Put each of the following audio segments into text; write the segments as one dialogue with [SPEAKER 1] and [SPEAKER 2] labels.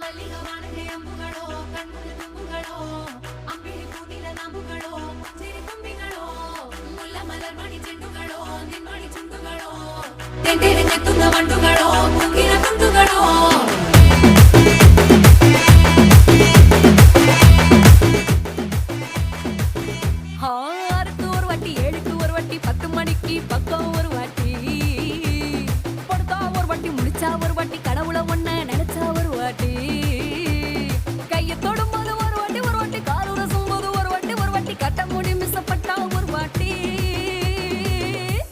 [SPEAKER 1] മല്ലിക അമ്പുകളോ കണ്ണുന തുമ്പുകളോ അമ്പിളി പൂനില
[SPEAKER 2] നാമ്പുകളോ ചെരി തുമ്പികളോ മുല്ല മലർ മണി ചെണ്ടുകളോ നിൻമണി ചുണ്ടുകളോ തെണ്ടിരഞ്ഞെത്തുന്ന വണ്ടുകളോ കുങ്കില കുണ്ടുകളോ. பட்டி முடிச்சா ஒரு வட்டி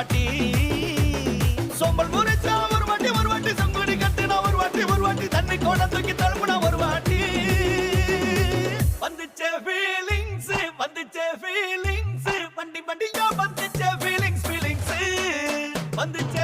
[SPEAKER 3] வாட்டி. சோம்பல் முறைச்சா ஒரு வாட்டி ஒரு வாட்டி சங்குடி கட்டுனா ஒரு வாட்டி ஒரு வாட்டி தண்ணி கோட தூக்கி தழுப்புனா ஒரு வாட்டி. வந்துச்சே ஃபீலிங்ஸ் வந்துச்சே ஃபீலிங்ஸ் வண்டி வண்டியா வந்துச்சே ஃபீலிங்ஸ் ஃபீலிங்ஸ் வந்துச்சே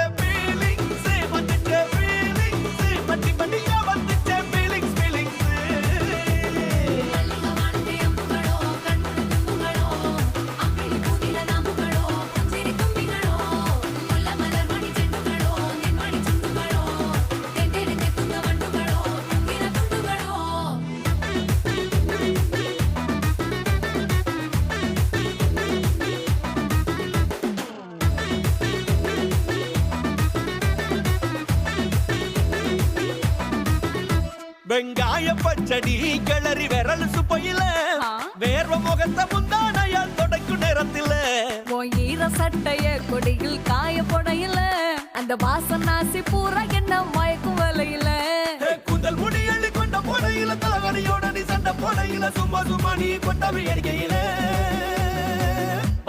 [SPEAKER 3] வெங்காய பச்சடி கிளறி விரல் சுப்பையில. வேர்வ முகத்த முந்தானையால் தொடக்கும் நேரத்தில.
[SPEAKER 2] ஈர சட்டைய கொடியில் காய போடையில. அந்த வாசனாசி பூரா என்ன மயக்கும் வலையில.
[SPEAKER 3] கூந்தல் முடி அள்ளி கொண்ட போடையில தலகடியோட நீ சண்டை போடையில சும்மா சும்மா நீ கொண்டவி எரிக்கையில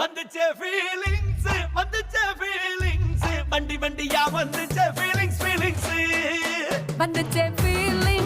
[SPEAKER 3] வந்துச்சே ஃபீலிங்ஸ் வந்துச்சே ஃபீலிங்ஸ் வண்டி வண்டியா வந்துச்சே ஃபீலிங்ஸ் ஃபீலிங்ஸ்
[SPEAKER 2] வந்துச்சே ஃபீலிங்ஸ்